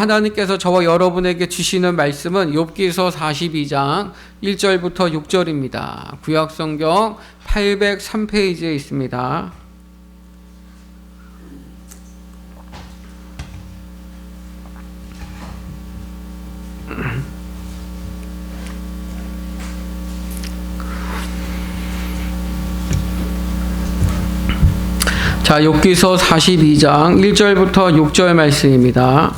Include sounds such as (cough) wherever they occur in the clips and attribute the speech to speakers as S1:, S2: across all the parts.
S1: 하나님께서 저와 여러분에게 주시는 말씀은 욥기서 42장 1절부터 6절입니다. 구약 성경 803페이지에 있습니다. 자, 욥기서 42장 1절부터 6절 말씀입니다.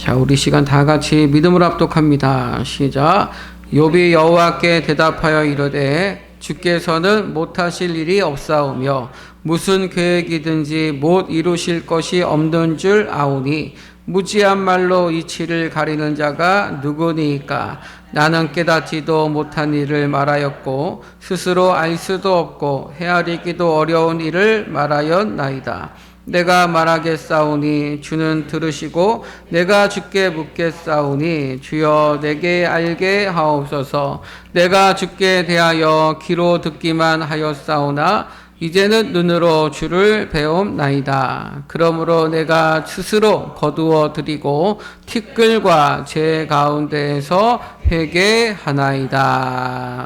S1: 자, 우리 시간 다 같이 믿음을 합독합니다. 시작. 욥이 여호와께 대답하여 이르되 주께서는 못하실 일이 없사오며 무슨 계획이든지 못 이루실 것이 없는 줄 아오니 무지한 말로 이치를 가리는 자가 누구니까 나는 깨닫지도 못한 일을 말하였고 스스로 알 수도 없고 헤아리기도 어려운 일을 말하였나이다. 내가 말하겠사오니 주는 들으시고 내가 주께 묻겠사오니 주여 내게 알게 하옵소서 내가 주께 대하여 귀로 듣기만 하였사오나 이제는 눈으로 주를 배움나이다. 그러므로 내가 스스로 거두어 드리고 티끌과 제 가운데에서 회개하나이다.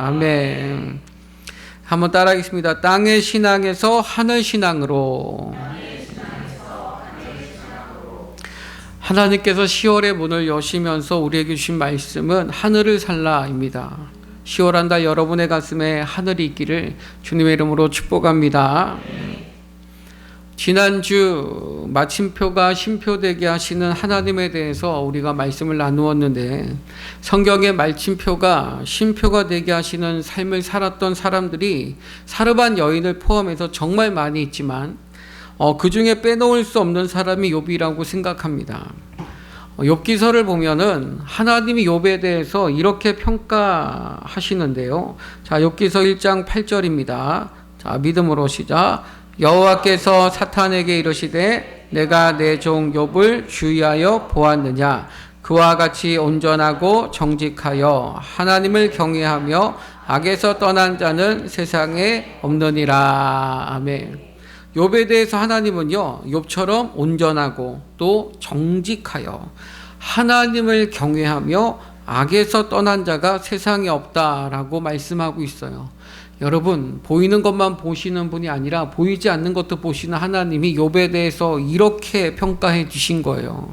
S1: 아멘. 한번 따라하겠습니다. 땅의 신앙에서 하늘 신앙으로. 하나님께서 10월의 문을 여시면서 우리에게 주신 말씀은 하늘을 살라입니다. 10월 한달 여러분의 가슴에 하늘이 있기를 주님의 이름으로 축복합니다. 지난주 마침표가 심표되게 하시는 하나님에 대해서 우리가 말씀을 나누었는데 성경의 마침표가 심표가 되게 하시는 삶을 살았던 사람들이 사르반 여인을 포함해서 정말 많이 있지만 어, 그 중에 빼놓을 수 없는 사람이 욥이라고 생각합니다. 어, 욥기서를 보면은 하나님이 욥에 대해서 이렇게 평가하시는데요. 자, 욥기서 1장 8절입니다. 자, 믿음으로 시작. 여호와께서 사탄에게 이르시되 내가 내 종 욥을 주의하여 보았느냐 그와 같이 온전하고 정직하여 하나님을 경외하며 악에서 떠난 자는 세상에 없느니라. 아멘. 욥에 대해서 하나님은요, 욥처럼 온전하고 또 정직하여 하나님을 경외하며 악에서 떠난 자가 세상에 없다라고 말씀하고 있어요. 여러분, 보이는 것만 보시는 분이 아니라 보이지 않는 것도 보시는 하나님이 욥에 대해서 이렇게 평가해 주신 거예요.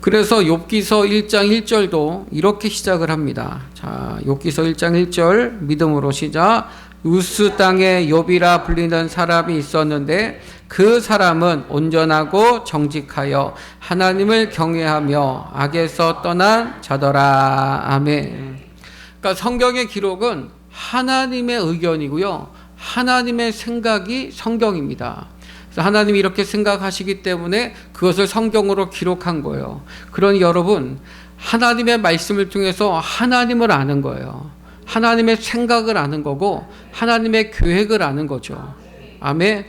S1: 그래서 욥기서 1장 1절도 이렇게 시작을 합니다. 자, 욥기서 1장 1절 믿음으로 시작. 우스 땅에 욥이라 불리는 사람이 있었는데 그 사람은 온전하고 정직하여 하나님을 경외하며 악에서 떠난 자더라. 아멘. 그러니까 성경의 기록은 하나님의 의견이고요. 하나님의 생각이 성경입니다. 하나님이 이렇게 생각하시기 때문에 그것을 성경으로 기록한 거예요. 그러니 여러분, 하나님의 말씀을 통해서 하나님을 아는 거예요. 하나님의 생각을 아는 거고 하나님의 계획을 아는 거죠. 아멘.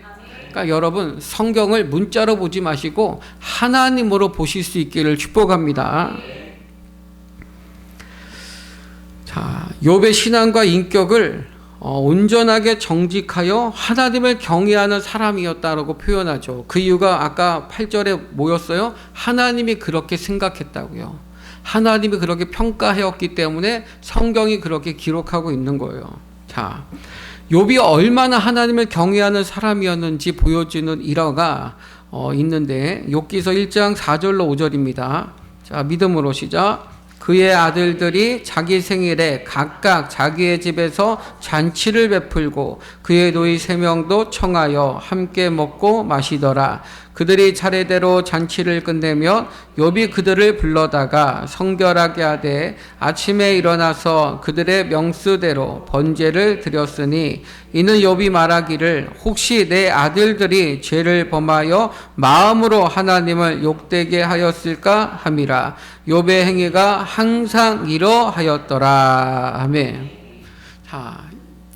S1: 그러니까 여러분 성경을 문자로 보지 마시고 하나님으로 보실 수 있기를 축복합니다. 자, 욥의 신앙과 인격을 어, 온전하게 정직하여 하나님을 경외하는 사람이었다라고 표현하죠. 그 이유가 아까 8절에 뭐였어요? 하나님이 그렇게 생각했다고요. 하나님이 그렇게 평가하였기 때문에 성경이 그렇게 기록하고 있는 거예요. 자, 욥이 얼마나 하나님을 경외하는 사람이었는지 보여주는 일화가 어, 있는데 욥기서 1장 4절로 5절입니다. 자, 믿음으로 시작. 그의 아들들이 자기 생일에 각각 자기의 집에서 잔치를 베풀고 그의 노이 세 명도 청하여 함께 먹고 마시더라. 그들이 차례대로 잔치를 끝내면 욥이 그들을 불러다가 성결하게 하되 아침에 일어나서 그들의 명수대로 번제를 드렸으니 이는 욥이 말하기를 혹시 내 아들들이 죄를 범하여 마음으로 하나님을 욕되게 하였을까 함이라 욥의 행위가 항상 이러하였더라 아멘. 자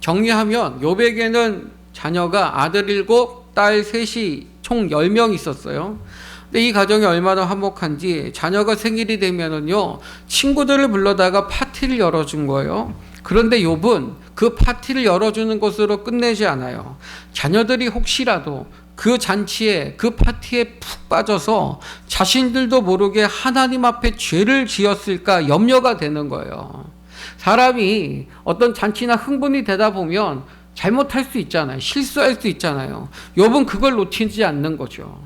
S1: 정리하면 욥에게는 자녀가 아들 일곱 딸 셋이 총 10명 있었어요. 근데 이 가정이 얼마나 화목한지 자녀가 생일이 되면은요 친구들을 불러다가 파티를 열어준 거예요. 그런데 욥은 그 파티를 열어주는 것으로 끝내지 않아요. 자녀들이 혹시라도 그 잔치에 그 파티에 푹 빠져서 자신들도 모르게 하나님 앞에 죄를 지었을까 염려가 되는 거예요. 사람이 어떤 잔치나 흥분이 되다 보면 잘못할 수 있잖아요. 실수할 수 있잖아요. 욥은 그걸 놓치지 않는 거죠.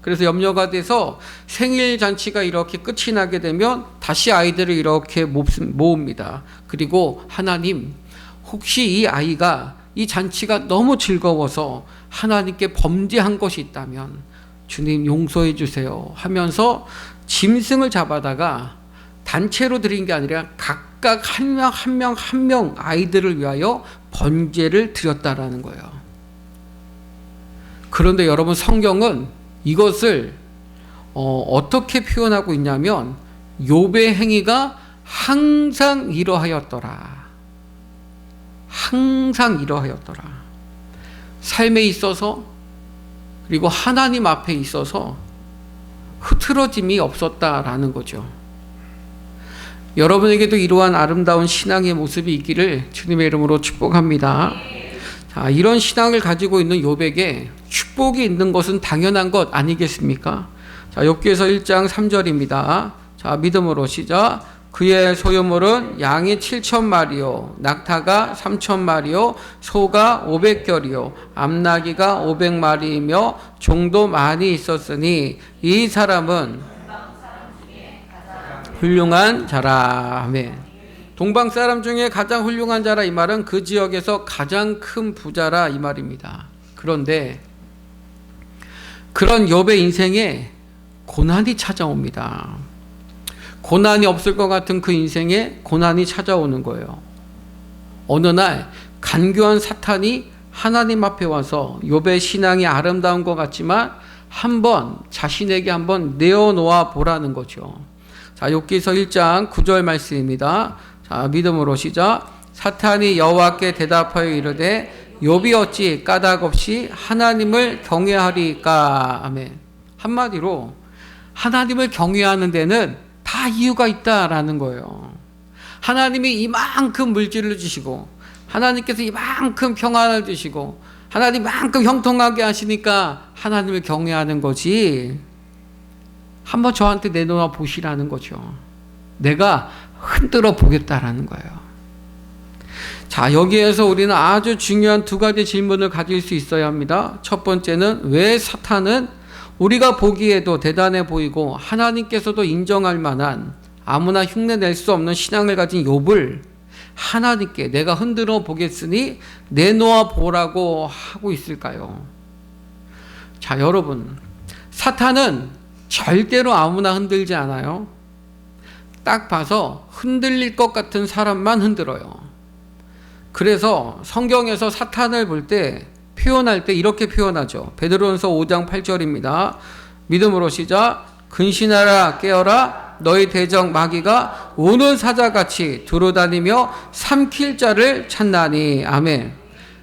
S1: 그래서 염려가 돼서 생일 잔치가 이렇게 끝이 나게 되면 다시 아이들을 이렇게 모읍니다. 그리고 하나님, 혹시 이 아이가 이 잔치가 너무 즐거워서 하나님께 범죄한 것이 있다면 주님 용서해 주세요 하면서 짐승을 잡아다가 단체로 드린 게 아니라 각각 한 명 한 명 한 명 아이들을 위하여 번제를 드렸다라는 거예요. 그런데 여러분 성경은 이것을 어, 떻게 표현하고 있냐면 욥의 행위가 항상 이러하였더라. 항상 이러하였더라. 삶에 있어서 그리고 하나님 앞에 있어서 흐트러짐이 없었다라는 거죠. 여러분에게도 이러한 아름다운 신앙의 모습이 있기를 주님의 이름으로 축복합니다. 자, 이런 신앙을 가지고 있는 욥에게 축복이 있는 것은 당연한 것 아니겠습니까? 자, 욥기에서 1장 3절입니다. 자, 믿음으로 시작. 그의 소유물은 양이 7천 마리요, 낙타가 3천 마리요, 소가 500결이요, 암나기가 500마리이며 종도 많이 있었으니 이 사람은 훌륭한 자라. 아멘. 동방 사람 중에 가장 훌륭한 자라 이 말은 그 지역에서 가장 큰 부자라 이 말입니다. 그런데 그런 욥의 인생에 고난이 찾아옵니다. 고난이 없을 것 같은 그 인생에 고난이 찾아오는 거예요. 어느 날 간교한 사탄이 하나님 앞에 와서 욥의 신앙이 아름다운 것 같지만 한번 자신에게 한번 내어놓아 보라는 거죠. 자, 욥기서 1장 9절 말씀입니다. 자, 믿음으로 시작. 사탄이 여호와께 대답하여 이르되 욥이 어찌 까닭 없이 하나님을 경외하리까? 아멘. 한마디로 하나님을 경외하는 데는 다 이유가 있다라는 거예요. 하나님이 이만큼 물질을 주시고 하나님께서 이만큼 평안을 주시고 하나님만큼 형통하게 하시니까 하나님을 경외하는 거지. 한번 저한테 내놓아 보시라는 거죠. 내가 흔들어 보겠다라는 거예요. 자, 여기에서 우리는 아주 중요한 두 가지 질문을 가질 수 있어야 합니다. 첫 번째는 왜 사탄은 우리가 보기에도 대단해 보이고 하나님께서도 인정할 만한 아무나 흉내 낼 수 없는 신앙을 가진 욥을 하나님께 내가 흔들어 보겠으니 내놓아 보라고 하고 있을까요? 자, 여러분. 사탄은 절대로 아무나 흔들지 않아요. 딱 봐서 흔들릴 것 같은 사람만 흔들어요. 그래서 성경에서 사탄을 볼 때 표현할 때 이렇게 표현하죠. 베드로전서 5장 8절입니다. 믿음으로 시작. 근신하라 깨어라 너희 대적 마귀가 우는 사자같이 두루다니며 삼킬 자를 찾나니 아멘.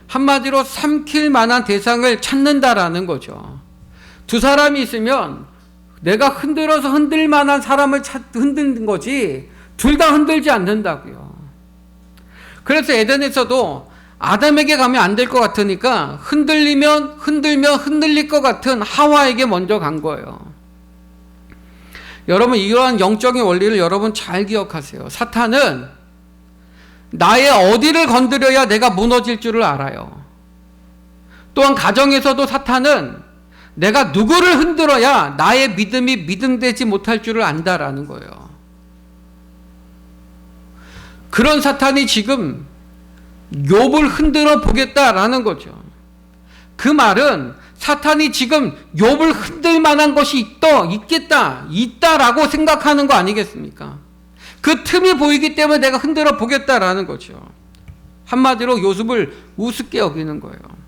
S1: 한마디로 삼킬 만한 대상을 찾는다라는 거죠. 두 사람이 있으면 내가 흔들어서 흔들 만한 사람을 찾, 흔드는 거지 둘 다 흔들지 않는다고요. 그래서 에덴에서도 아담에게 가면 안 될 것 같으니까 흔들리면 흔들면 흔들릴 것 같은 하와에게 먼저 간 거예요. 여러분 이러한 영적인 원리를 여러분 잘 기억하세요. 사탄은 나의 어디를 건드려야 내가 무너질 줄을 알아요. 또한 가정에서도 사탄은 내가 누구를 흔들어야 나의 믿음이 믿음되지 못할 줄을 안다라는 거예요. 그런 사탄이 지금 욥을 흔들어 보겠다라는 거죠. 그 말은 사탄이 지금 욥을 흔들 만한 것이 있다, 있겠다, 있다라고 생각하는 거 아니겠습니까? 그 틈이 보이기 때문에 내가 흔들어 보겠다라는 거죠. 한마디로 요습을 우습게 여기는 거예요.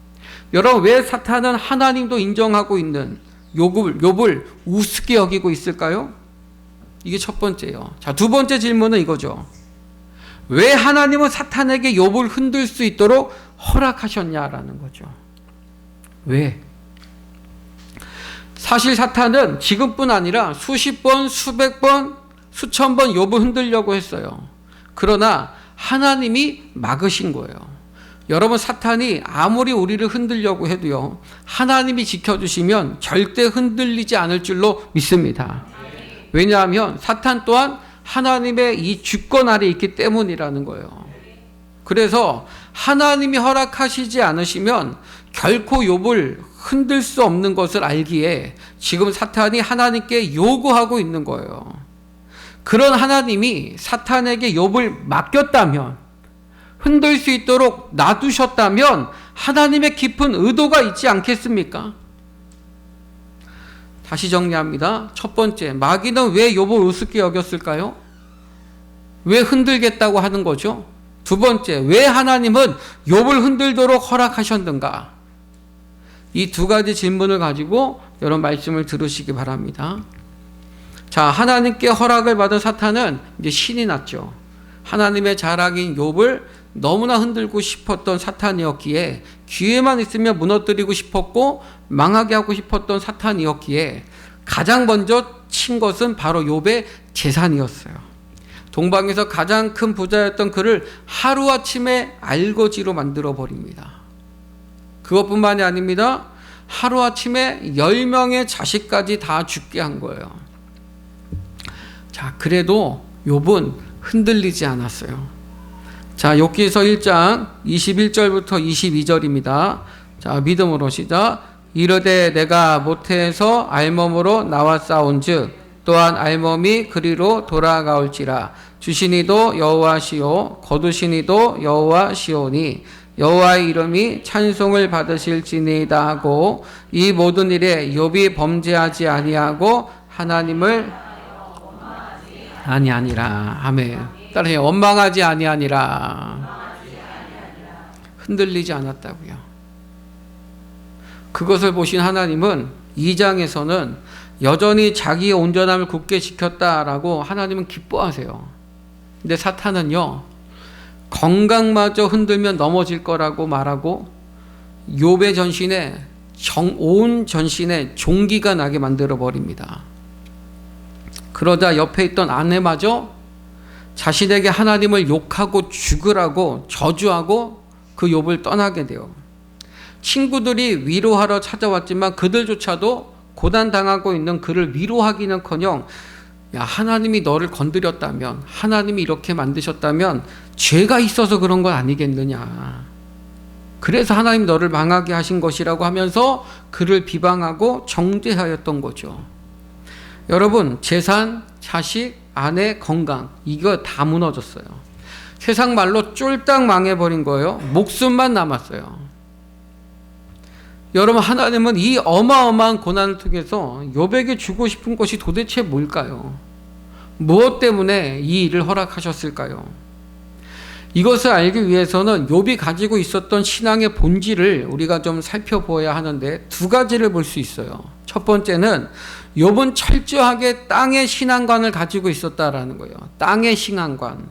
S1: 여러분 왜 사탄은 하나님도 인정하고 있는 욥을 욥을 우습게 여기고 있을까요? 이게 첫 번째요. 자, 두 번째 질문은 이거죠. 왜 하나님은 사탄에게 욥을 흔들 수 있도록 허락하셨냐라는 거죠. 왜? 사실 사탄은 지금뿐 아니라 수십 번, 수백 번, 수천 번 욥을 흔들려고 했어요. 그러나 하나님이 막으신 거예요. 여러분 사탄이 아무리 우리를 흔들려고 해도요. 하나님이 지켜주시면 절대 흔들리지 않을 줄로 믿습니다. 왜냐하면 사탄 또한 하나님의 이 주권 아래 있기 때문이라는 거예요. 그래서 하나님이 허락하시지 않으시면 결코 욥을 흔들 수 없는 것을 알기에 지금 사탄이 하나님께 요구하고 있는 거예요. 그런 하나님이 사탄에게 욥을 맡겼다면 흔들 수 있도록 놔두셨다면 하나님의 깊은 의도가 있지 않겠습니까? 다시 정리합니다. 첫 번째, 마귀는 왜 욥을 우습게 여겼을까요? 왜 흔들겠다고 하는 거죠? 두 번째, 왜 하나님은 욥을 흔들도록 허락하셨는가? 이 두 가지 질문을 가지고 여러 말씀을 들으시기 바랍니다. 자, 하나님께 허락을 받은 사탄은 이제 신이 났죠. 하나님의 자랑인 욥을 너무나 흔들고 싶었던 사탄이었기에 기회만 있으면 무너뜨리고 싶었고 망하게 하고 싶었던 사탄이었기에 가장 먼저 친 것은 바로 욥의 재산이었어요. 동방에서 가장 큰 부자였던 그를 하루아침에 알거지로 만들어 버립니다. 그것뿐만이 아닙니다. 하루아침에 10명의 자식까지 다 죽게 한 거예요. 자, 그래도 욥은 흔들리지 않았어요. 자, 욥기서 1장 21절부터 22절입니다. 자, 믿음으로 시작. 이르되 내가 모태에서 알몸으로 나왔사온즉 또한 알몸이 그리로 돌아가올지라 주시니도 여호와시오 거두시니도 여호와시오니 여호와의 이름이 찬송을 받으실지니이다 하고 이 모든 일에 욥이 범죄하지 아니하고 하나님을 아니 아니라 아멘 따라해요. 원망하지 아니아니라. 흔들리지 않았다고요. 그것을 보신 하나님은 2장에서는 여전히 자기의 온전함을 굳게 지켰다라고 하나님은 기뻐하세요. 근데 사탄은요 건강마저 흔들면 넘어질 거라고 말하고 욥의 전신에 정, 온 전신에 종기가 나게 만들어 버립니다. 그러자 옆에 있던 아내마저 자신에게 하나님을 욕하고 죽으라고 저주하고 그 욥을 떠나게 돼요. 친구들이 위로하러 찾아왔지만 그들조차도 고난 당하고 있는 그를 위로하기는커녕 야 하나님이 너를 건드렸다면 하나님이 이렇게 만드셨다면 죄가 있어서 그런 건 아니겠느냐. 그래서 하나님 너를 망하게 하신 것이라고 하면서 그를 비방하고 정죄하였던 거죠. 여러분, 재산, 자식, 아내, 건강, 이거 다 무너졌어요. 세상 말로 쫄딱 망해버린 거예요. 목숨만 남았어요. 여러분, 하나님은 이 어마어마한 고난을 통해서 여백에 주고 싶은 것이 도대체 뭘까요? 무엇 때문에 이 일을 허락하셨을까요? 이것을 알기 위해서는 욥이 가지고 있었던 신앙의 본질을 우리가 좀 살펴보아야 하는데 두 가지를 볼 수 있어요. 첫 번째는 욥은 철저하게 땅의 신앙관을 가지고 있었다라는 거예요. 땅의 신앙관.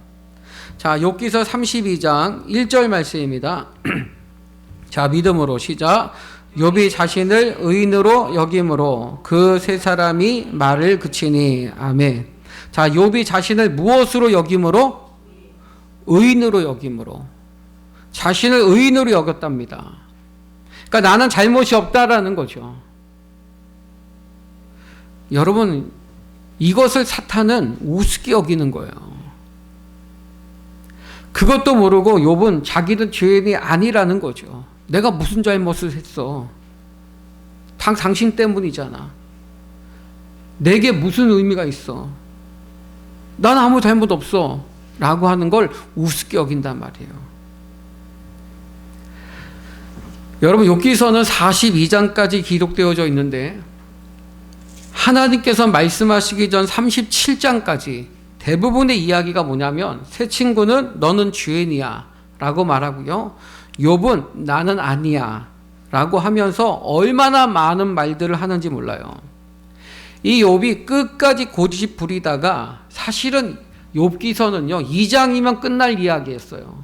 S1: 자, 욥기서 32장 1절 말씀입니다. (clears throat) 자, 믿음으로 시작. 욥이 자신을 의인으로 여김으로 그 세 사람이 말을 그치니 아멘. 자, 욥이 자신을 무엇으로 여김으로 의인으로 여김으로 자신을 의인으로 여겼답니다. 그러니까 나는 잘못이 없다라는 거죠. 여러분 이것을 사탄은 우습게 여기는 거예요. 그것도 모르고 욥은 자기는 죄인이 아니라는 거죠. 내가 무슨 잘못을 했어? 당 당신 때문이잖아. 내게 무슨 의미가 있어? 난 아무 잘못 없어. 라고 하는 걸 우습게 여긴단 말이에요. 여러분, 여기서는 42장까지 기록되어져 있는데, 하나님께서 말씀하시기 전 37장까지 대부분의 이야기가 뭐냐면, 새 친구는 너는 죄인이야. 라고 말하고요. 욥은 나는 아니야. 라고 하면서 얼마나 많은 말들을 하는지 몰라요. 이 욥이 끝까지 고집 부리다가 사실은 욥기서는요, 2장이면 끝날 이야기였어요.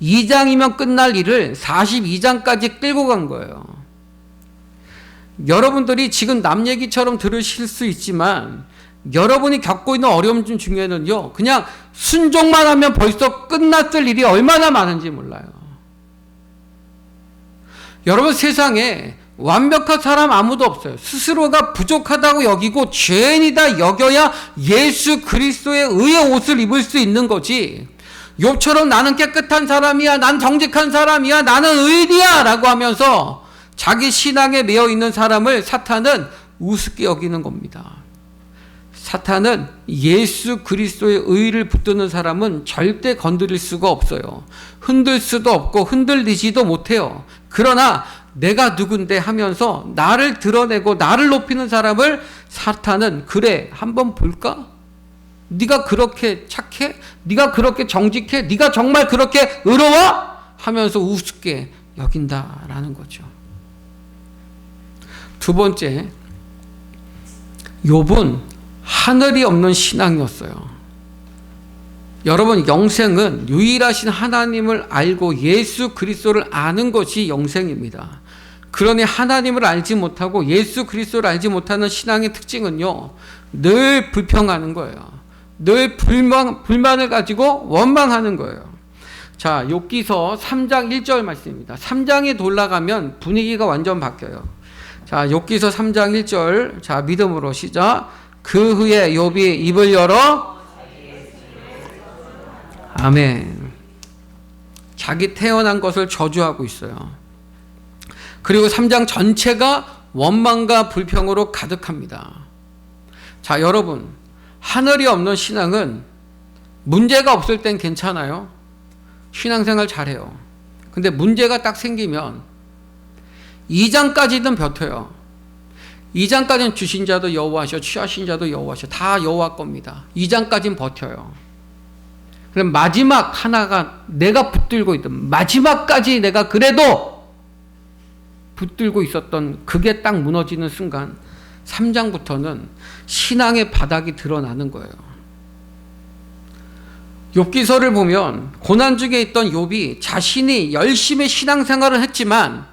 S1: 2장이면 끝날 일을 42장까지 끌고 간 거예요. 여러분들이 지금 남 얘기처럼 들으실 수 있지만, 여러분이 겪고 있는 어려움 중에는요, 그냥 순종만 하면 벌써 끝났을 일이 얼마나 많은지 몰라요. 여러분 세상에 완벽한 사람 아무도 없어요. 스스로가 부족하다고 여기고 죄인이다 여겨야 예수 그리스도의 의의 옷을 입을 수 있는 거지. 욥처럼 나는 깨끗한 사람이야, 난 정직한 사람이야, 나는 의인이야 라고 하면서 자기 신앙에 매여 있는 사람을 사탄은 우습게 여기는 겁니다. 사탄은 예수 그리스도의 의를 붙드는 사람은 절대 건드릴 수가 없어요. 흔들 수도 없고 흔들리지도 못해요. 그러나 내가 누군데 하면서 나를 드러내고 나를 높이는 사람을 사탄은 그래 한번 볼까? 네가 그렇게 착해? 네가 그렇게 정직해? 네가 정말 그렇게 의로워? 하면서 우습게 여긴다라는 거죠. 두 번째, 욥은 하늘이 없는 신앙이었어요. 여러분 영생은 유일하신 하나님을 알고 예수 그리스도를 아는 것이 영생입니다. 그러니 하나님을 알지 못하고 예수 그리스도를 알지 못하는 신앙의 특징은요. 늘 불평하는 거예요. 늘 불만 불만을 가지고 원망하는 거예요. 자, 욥기서 3장 1절 말씀입니다. 3장에 돌아가면 분위기가 완전 바뀌어요. 자, 욥기서 3장 1절. 자, 믿음으로 시작. 그 후에 욥이 입을 열어 아멘. 자기 태어난 것을 저주하고 있어요. 그리고 3장 전체가 원망과 불평으로 가득합니다. 자, 여러분. 하늘이 없는 신앙은 문제가 없을 땐 괜찮아요. 신앙생활 잘해요. 근데 문제가 딱 생기면 2장까지는 버텨요. 2장까지는 주신 자도 여호와셔, 취하신 자도 여호와셔. 다 여호와 겁니다. 2장까지는 버텨요. 그럼 마지막 하나가 내가 붙들고 있던 마지막까지 내가 그래도 붙들고 있었던 그게 딱 무너지는 순간 3장부터는 신앙의 바닥이 드러나는 거예요. 욥기서를 보면 고난 중에 있던 욥이 자신이 열심히 신앙생활을 했지만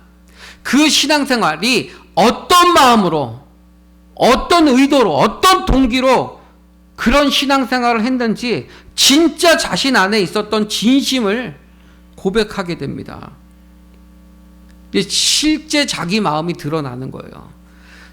S1: 그 신앙생활이 어떤 마음으로 어떤 의도로 어떤 동기로 그런 신앙생활을 했는지 진짜 자신 안에 있었던 진심을 고백하게 됩니다. 실제 자기 마음이 드러나는 거예요.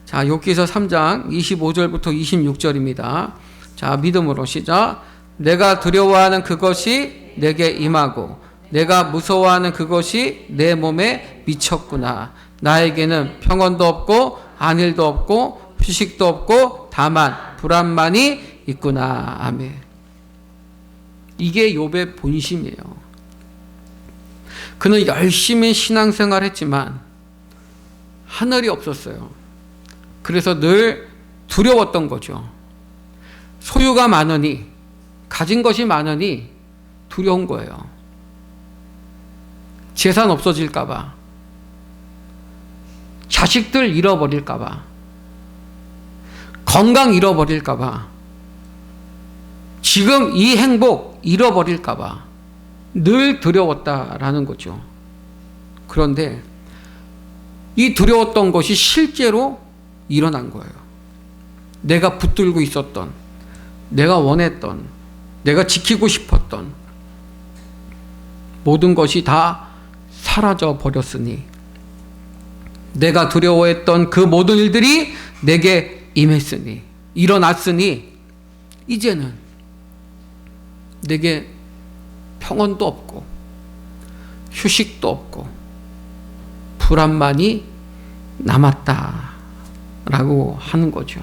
S1: 자, 욥기서 3장 25절부터 26절입니다. 자, 믿음으로 시작. 내가 두려워하는 그것이 내게 임하고 내가 무서워하는 그것이 내 몸에 미쳤구나. 나에게는 평온도 없고 안일도 없고 휴식도 없고 다만 불안만이 있구나. 아멘. 이게 욥의 본심이에요. 그는 열심히 신앙생활 했지만 하늘이 없었어요. 그래서 늘 두려웠던 거죠. 소유가 많으니 가진 것이 많으니 두려운 거예요. 재산 없어질까봐. 자식들 잃어버릴까봐. 건강 잃어버릴까봐. 지금 이 행복 잃어버릴까봐. 늘 두려웠다라는 거죠. 그런데 이 두려웠던 것이 실제로 일어난 거예요. 내가 붙들고 있었던, 내가 원했던, 내가 지키고 싶었던 모든 것이 다 사라져 버렸으니 내가 두려워했던 그 모든 일들이 내게 임했으니 일어났으니 이제는 내게 평온도 없고 휴식도 없고 불안만이 남았다 라고 하는 거죠.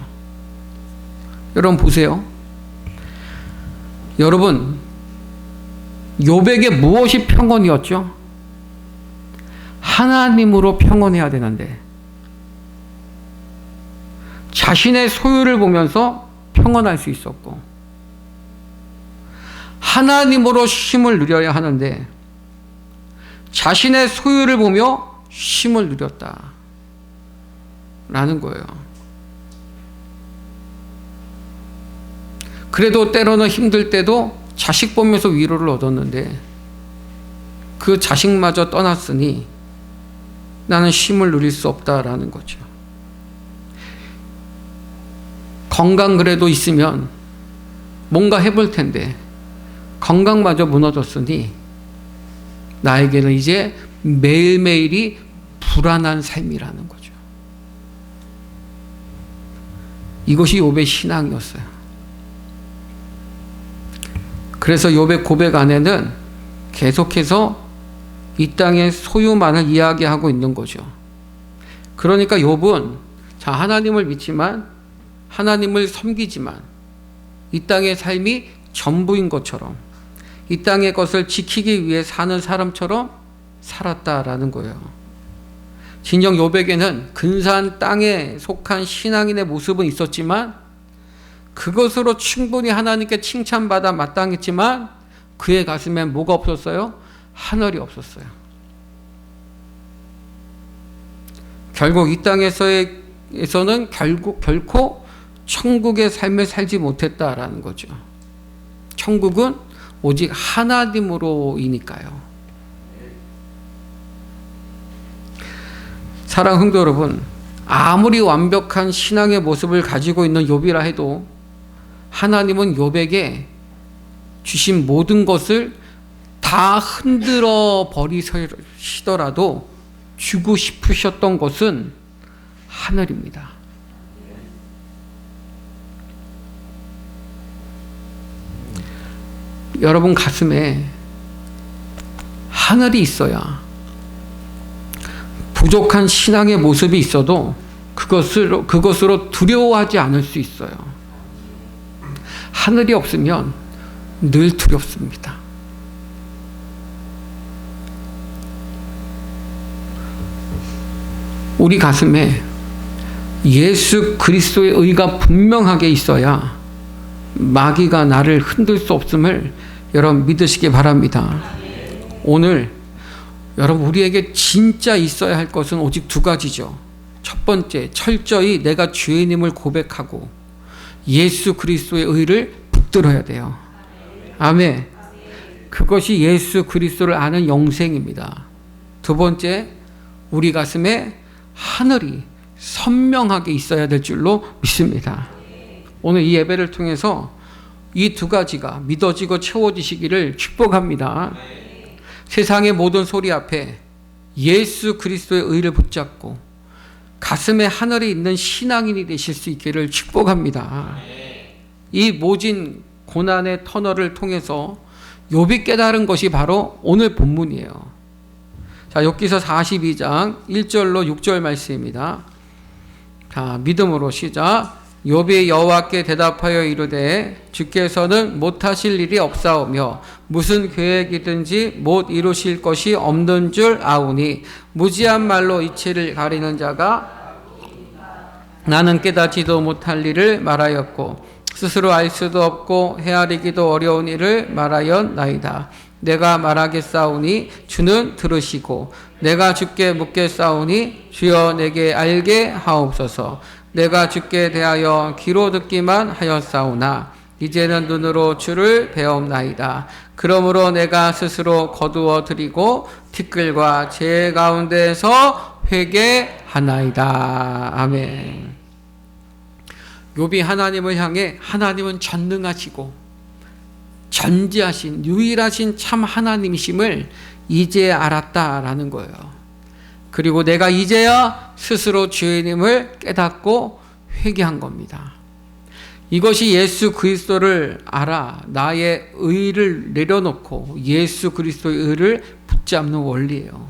S1: 여러분 보세요. 여러분 요백에 무엇이 평온이었죠? 하나님으로 평온해야 되는데 자신의 소유를 보면서 평온할 수 있었고 하나님으로 쉼을 누려야 하는데 자신의 소유를 보며 쉼을 누렸다 라는 거예요. 그래도 때로는 힘들 때도 자식 보면서 위로를 얻었는데 그 자식마저 떠났으니 나는 쉼을 누릴 수 없다라는 거죠. 건강 그래도 있으면 뭔가 해볼 텐데 건강마저 무너졌으니 나에게는 이제 매일매일이 불안한 삶이라는 거죠. 이것이 욥의 신앙이었어요. 그래서 욥의 고백 안에는 계속해서 이 땅의 소유만을 이야기하고 있는 거죠. 그러니까 욥은 자 하나님을 믿지만 하나님을 섬기지만 이 땅의 삶이 전부인 것처럼 이 땅의 것을 지키기 위해 사는 사람처럼 살았다라는 거예요. 진정 요백에는 근사한 땅에 속한 신앙인의 모습은 있었지만 그것으로 충분히 하나님께 칭찬받아 마땅했지만 그의 가슴에 뭐가 없었어요? 하늘이 없었어요. 결국 이 땅에서는 결국 결코 천국의 삶을 살지 못했다라는 거죠. 천국은 오직 하나님으로이니까요. 사랑 흥도 여러분, 아무리 완벽한 신앙의 모습을 가지고 있는 욥이라 해도 하나님은 욥에게 주신 모든 것을 다 흔들어 버리시더라도 주고 싶으셨던 것은 하늘입니다. 여러분 가슴에 하늘이 있어야 부족한 신앙의 모습이 있어도 그것으로, 그것으로 두려워하지 않을 수 있어요. 하늘이 없으면 늘 두렵습니다. 우리 가슴에 예수 그리스도의 의가 분명하게 있어야 마귀가 나를 흔들 수 없음을 여러분 믿으시기 바랍니다. 오늘 여러분 우리에게 진짜 있어야 할 것은 오직 두 가지죠. 첫 번째, 철저히 내가 죄인임을 고백하고 예수 그리스도의 의를 붙들어야 돼요. 아멘. 그것이 예수 그리스도를 아는 영생입니다. 두 번째, 우리 가슴에 하늘이 선명하게 있어야 될 줄로 믿습니다. 오늘 이 예배를 통해서 이 두 가지가 믿어지고 채워지시기를 축복합니다. 세상의 모든 소리 앞에 예수 그리스도의 의를 붙잡고 가슴에 하늘이 있는 신앙인이 되실 수 있기를 축복합니다. 이 모진 고난의 터널을 통해서 욥이 깨달은 것이 바로 오늘 본문이에요. 자, 욥기서 42장 1절로 6절 말씀입니다. 자, 믿음으로 시작. 욥이 여호와께 대답하여 이르되 주께서는 못하실 일이 없사오며 무슨 계획이든지 못 이루실 것이 없는 줄 아오니 무지한 말로 이치를 가리는 자가 나는 깨닫지도 못할 일을 말하였고 스스로 알 수도 없고 헤아리기도 어려운 일을 말하였나이다. 내가 말하겠사오니 주는 들으시고 내가 주께 묻겠사오니 주여 내게 알게 하옵소서. 내가 주께 대하여 귀로 듣기만 하였사오나 이제는 눈으로 주를 배옵나이다. 그러므로 내가 스스로 거두어 드리고 티끌과 제 가운데서 회개하나이다. 아멘. 욥이 하나님을 향해 하나님은 전능하시고 전지하신 유일하신 참 하나님이심을 이제 알았다라는 거예요. 그리고 내가 이제야 스스로 죄인임을 깨닫고 회개한 겁니다. 이것이 예수 그리스도를 알아 나의 의를 내려놓고 예수 그리스도의 의를 붙잡는 원리예요.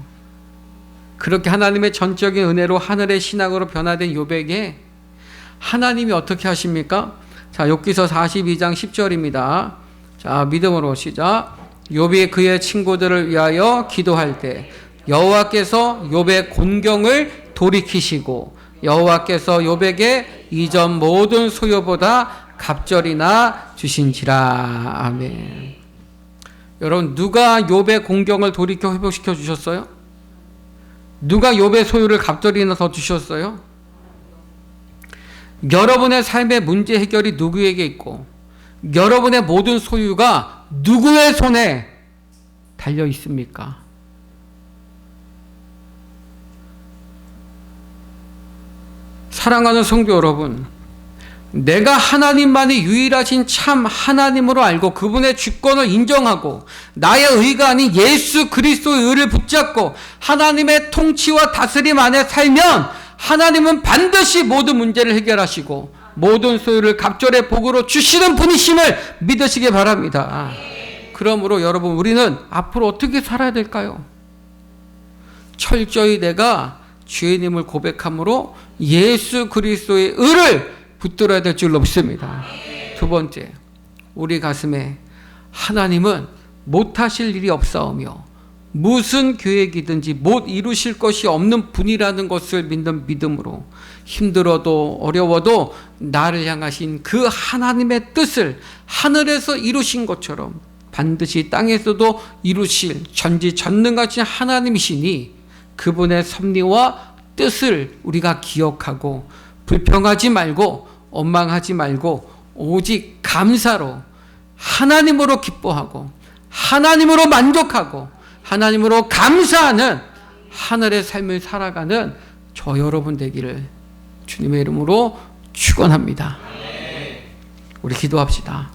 S1: 그렇게 하나님의 전적인 은혜로 하늘의 신앙으로 변화된 요백에 하나님이 어떻게 하십니까? 자, 욥기서 42장 10절입니다. 자, 믿음으로 시작. 욥이 그의 친구들을 위하여 기도할 때 여호와께서 욥의 곤경을 돌이키시고 여호와께서 욥에게 이전 모든 소유보다 갑절이나 주신지라 아멘. 여러분 누가 욥의 공경을 돌이켜 회복시켜 주셨어요? 누가 욥의 소유를 갑절이나 더 주셨어요? 여러분의 삶의 문제 해결이 누구에게 있고 여러분의 모든 소유가 누구의 손에 달려 있습니까? 사랑하는 성도 여러분, 내가 하나님만이 유일하신 참 하나님으로 알고 그분의 주권을 인정하고 나의 의가 아닌 예수 그리스도의 의를 붙잡고 하나님의 통치와 다스림 안에 살면 하나님은 반드시 모든 문제를 해결하시고 모든 소유를 갑절의 복으로 주시는 분이심을 믿으시기 바랍니다. 그러므로 여러분 우리는 앞으로 어떻게 살아야 될까요? 철저히 내가 주님을 고백함으로 예수 그리스도의 의를 붙들어야 될 줄로 믿습니다. 두 번째, 우리 가슴에 하나님은 못하실 일이 없사오며 무슨 계획이든지 못 이루실 것이 없는 분이라는 것을 믿는 믿음으로 힘들어도 어려워도 나를 향하신 그 하나님의 뜻을 하늘에서 이루신 것처럼 반드시 땅에서도 이루실 전지전능하신 하나님이시니 그분의 섭리와 뜻을 우리가 기억하고 불평하지 말고 원망하지 말고 오직 감사로 하나님으로 기뻐하고 하나님으로 만족하고 하나님으로 감사하는 하늘의 삶을 살아가는 저 여러분 되기를 주님의 이름으로 축원합니다. 우리 기도합시다.